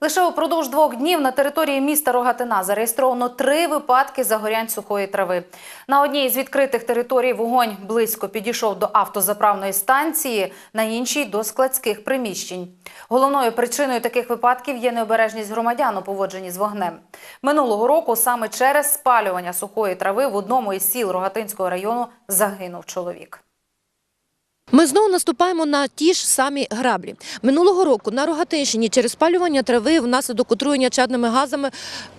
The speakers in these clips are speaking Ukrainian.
Лише упродовж двох днів на території міста Рогатина зареєстровано три випадки загорянь сухої трави. На одній з відкритих територій вогонь близько підійшов до автозаправної станції, на іншій до складських приміщень. Головною причиною таких випадків є необережність громадян у поводженні з вогнем. Минулого року саме через спалювання сухої трави в одному із сіл Рогатинського району загинув чоловік. Ми знову наступаємо на ті ж самі граблі. Минулого року на Рогатинщині через спалювання трави внаслідок отруєння чадними газами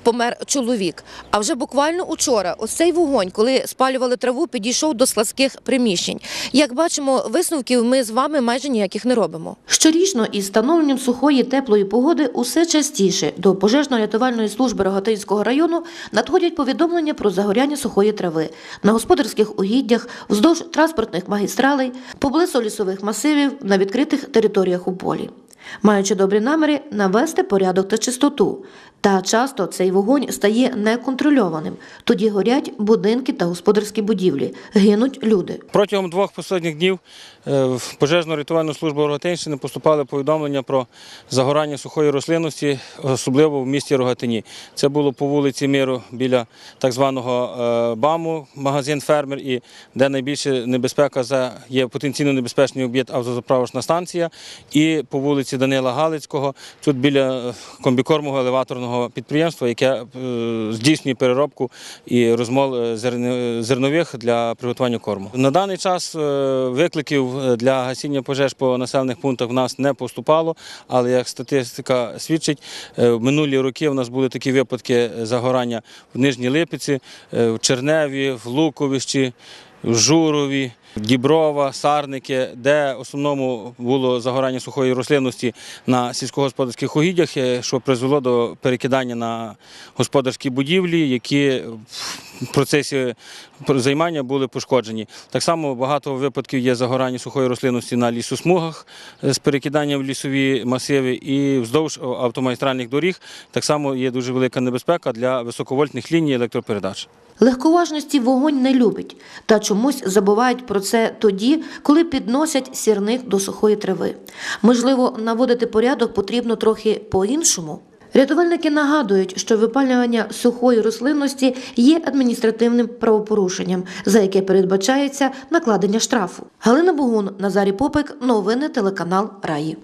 помер чоловік. А вже буквально учора ось цей вогонь, коли спалювали траву, підійшов до складських приміщень. Як бачимо, висновків ми з вами майже ніяких не робимо. Щорічно із встановленням сухої теплої погоди усе частіше до пожежно-рятувальної служби Рогатинського району надходять повідомлення про загоряння сухої трави на господарських угіддях, вздовж транспортних магістралей, поблизу лісових масивів на відкритих територіях у полі. Маючи добрі наміри навести порядок та чистоту. Та часто цей вогонь стає неконтрольованим. Тоді горять будинки та господарські будівлі, гинуть люди. Протягом двох останніх днів е, в пожежну рятувальну службу Рогатинщини поступали повідомлення про загорання сухої рослинності, особливо в місті Рогатині. Це було по вулиці Миру біля так званого е, БАМу, магазин фермер, і де найбільше небезпека за є потенційно небезпечний об'єкт автозаправочна станція, і по вулиці Данила Галицького, тут біля е, комбікормового елеваторного підприємства, яке е, здійснює переробку і розмол е, зернових для приготування корму. На даний час е, викликів для гасіння пожеж по населених пунктах в нас не поступало, але як статистика свідчить, в минулі роки в нас були такі випадки загорання в Нижній Липіці, в Черневі, в Луковищі, в Журові. Діброва, Сарники, де в основному було загорання сухої рослинності на сільськогосподарських угіддях, е, що призвело до перекидання на господарські будівлі, які в процесі займання були пошкоджені. Так само багато випадків є загорання сухої рослинності на лісосмугах з перекиданням в лісові масиви і вздовж автомагістральних доріг. Так само є дуже велика небезпека для високовольтних ліній електропередач. Легковажності вогонь не любить, та чомусь забувають про це тоді, коли підносять сірник до сухої трави. Можливо, наводити порядок потрібно трохи по-іншому. Рятувальники нагадують, що випалювання сухої рослинності є адміністративним правопорушенням, за яке передбачається накладення штрафу. Галина Бугун, Назарій Попик, новини телеканал Раї.